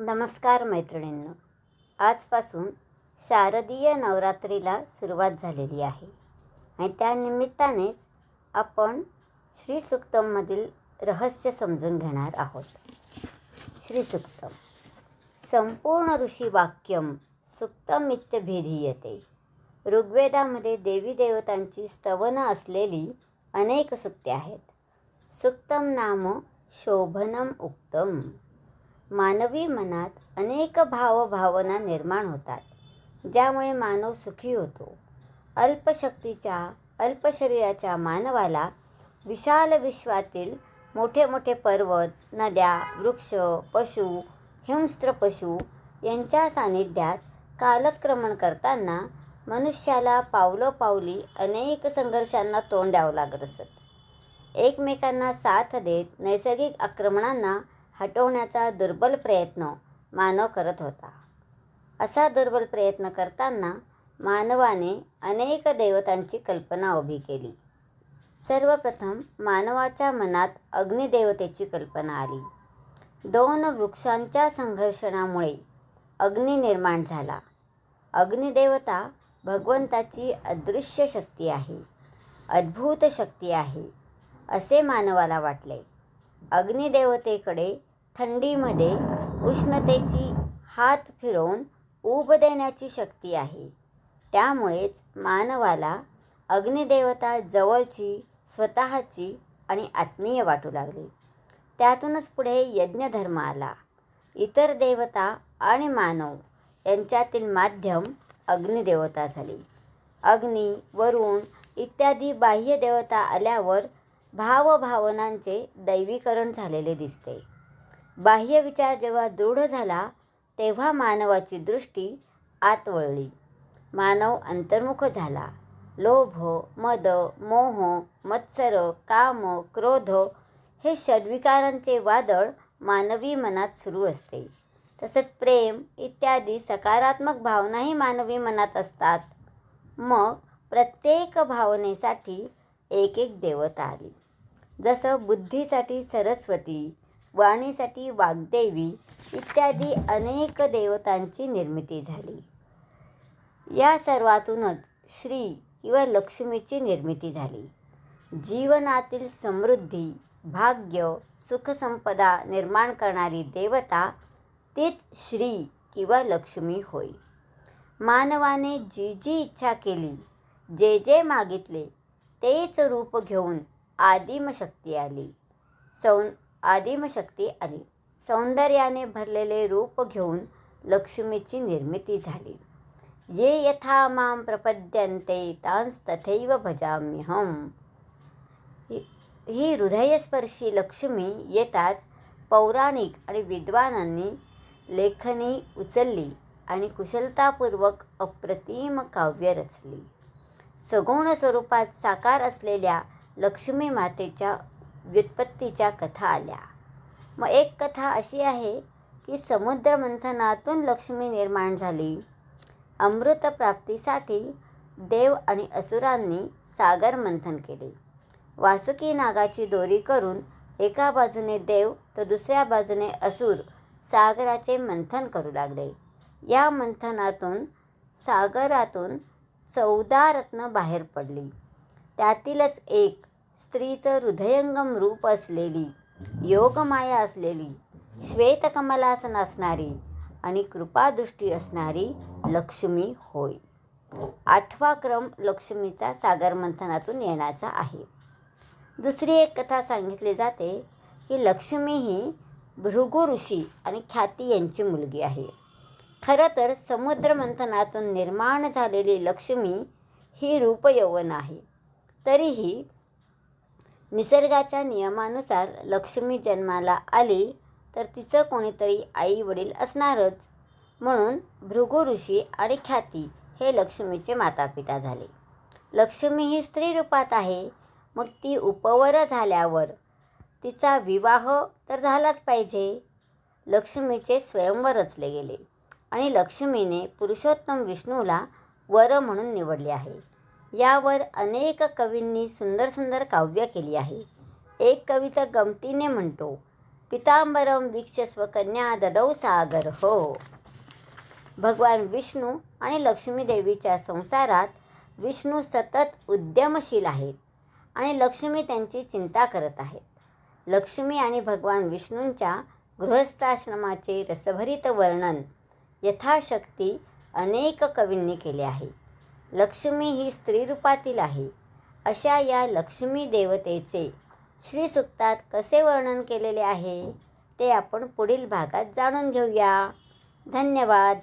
नमस्कार मैत्रिणींनो. आजपासून शारदीय नवरात्रीला सुरुवात झालेली आहे. आणि त्यानिमित्तानेच आपण श्री सुक्तममधील रहस्य समजून घेणार आहोत. श्री सुक्तम संपूर्ण ऋषी वाक्यम येते ऋग्वेदामध्ये देवी देवतांची स्तवनं असलेली अनेक सुक्ते आहेत. सुक्तम नाम शोभनम उक्तम. मानवी मनात अनेक भावभावना निर्माण होतात ज्यामुळे मानव सुखी होतो. अल्पशक्तीच्या अल्पशरीराच्या मानवाला विशाल विश्वातील मोठे मोठे पर्वत नद्या वृक्ष पशु हिंस्त्र पशु यांच्या सानिध्यात कालक्रमण करताना मनुष्याला पावलोपावली अनेक संघर्षांना तोंड द्यावं लागत असत. एकमेकांना साथ देत नैसर्गिक आक्रमणांना हटवण्याचा दुर्बल प्रयत्न मानव करत होता. असा दुर्बल प्रयत्न करताना मानवाने अनेक देवतांची कल्पना उभी केली. सर्वप्रथम मानवाच्या मनात अग्निदेवतेची कल्पना आली. दोन वृक्षांच्या संघर्षणामुळे अग्नी निर्माण झाला. अग्निदेवता भगवंताची अदृश्य शक्ती आहे अद्भुत शक्ती आहे असे मानवाला वाटले. अग्निदेवतेकडे थंडीमध्ये उष्णतेची हात फिरवून ऊब देण्याची शक्ती आहे. त्यामुळेच मानवाला अग्निदेवता जवळची स्वतःची आणि आत्मीय वाटू लागली. त्यातूनच पुढे यज्ञधर्म आला. इतर देवता आणि मानव यांच्यातील माध्यम अग्निदेवता झाली. अग्नी वरुण इत्यादी बाह्य देवता आल्यावर भावभावनांचे दैवीकरण झालेले दिसते. बाह्य विचार जेव्हा दृढ झाला तेव्हा मानवाची दृष्टी आत वळली मानव अंतर्मुख झाला. लोभ मद मोह मत्सर काम क्रोध हे षड्विकारांचे वादळ मानवी मनात सुरू असते. तसेच प्रेम इत्यादी सकारात्मक भावनाही मानवी मनात असतात. मग प्रत्येक भावनेसाठी एक एक देवता आली. जसं बुद्धीसाठी सरस्वती वाणीसाठी वाग्देवी इत्यादी अनेक देवतांची निर्मिती झाली. या सर्वातूनच श्री किंवा लक्ष्मीची निर्मिती झाली. जीवनातील समृद्धी भाग्य सुखसंपदा निर्माण करणारी देवता तीच श्री किंवा लक्ष्मी होय. मानवाने जी जी इच्छा केली जे जे मागितले तेच रूप घेऊन आदिमशक्ती आली. सौ आदिमशक्ती आली सौंदर्याने भरलेले रूप घेऊन लक्ष्मीची निर्मिती झाली. ये यथा मां प्रपद्यन्ते तांस्तथैव भजाम्यहम. ही ही हृदयस्पर्शी लक्ष्मी येताच पौराणिक आणि विद्वानांनी लेखनी उचलली आणि कुशलतापूर्वक अप्रतिम काव्य रचली. सगुण स्वरूपात साकार असलेल्या लक्ष्मी मातेच्या व्युत्पत्तीच्या कथा आल्या. मग एक कथा अशी आहे की समुद्र मंथनातून लक्ष्मी निर्माण झाली. अमृत प्राप्तीसाठी देव आणि असुरांनी सागर मंथन केले. वासुकी नागाची दोरी करून एका बाजूने देव तर दुसऱ्या बाजूने असुर सागराचे मंथन करू लागले. या मंथनातून सागरातून चौदा रत्न बाहेर पडली. त्यातीलच एक स्त्रीचं हृदयंगम रूप असलेली योगमाया असलेली श्वेतकमलासन असणारी आणि कृपादृष्टी असणारी लक्ष्मी होय. आठवा क्रम लक्ष्मीचा सागर मंथनातून येण्याचा आहे. दुसरी एक कथा सांगितली जाते की लक्ष्मी ही भृगु ऋषी आणि ख्याती यांची मुलगी आहे. खरं तर समुद्र मंथनातून निर्माण झालेली लक्ष्मी ही रूपयौवन आहे. तरीही निसर्गाच्या नियमानुसार लक्ष्मी जन्माला आली तर तिचं कोणीतरी आई वडील असणारच. म्हणून भृगु ऋषी आणि ख्याती हे लक्ष्मीचे मातापिता झाले. लक्ष्मी ही स्त्री रूपात आहे. मग ती उपवर झाल्यावर तिचा विवाह तर झालाच पाहिजे. लक्ष्मीचे स्वयंवर रचले गेले आणि लक्ष्मीने पुरुषोत्तम विष्णूला वर म्हणून निवडले आहे. यावर अनेक कवींनी सुंदर सुंदर काव्य केली आहे. एक कविता गमतीने म्हणतो पितांबरम वीक्षस्व कन्या ददौ सागर हो. भगवान विष्णू आणि लक्ष्मीदेवीच्या संसारात विष्णू सतत उद्यमशील आहेत आणि लक्ष्मी त्यांची चिंता करत आहेत. लक्ष्मी आणि भगवान विष्णूंच्या गृहस्थाश्रमाचे रसभरित वर्णन यथाशक्ती अनेक कवींनी केले आहे. लक्ष्मी ही स्त्री रूपातील आहे. अशा या लक्ष्मी देवतेचे श्रीसुक्तात कसे वर्णन केलेले आहे ते आपण पुढील भागात जाणून घेऊया. धन्यवाद.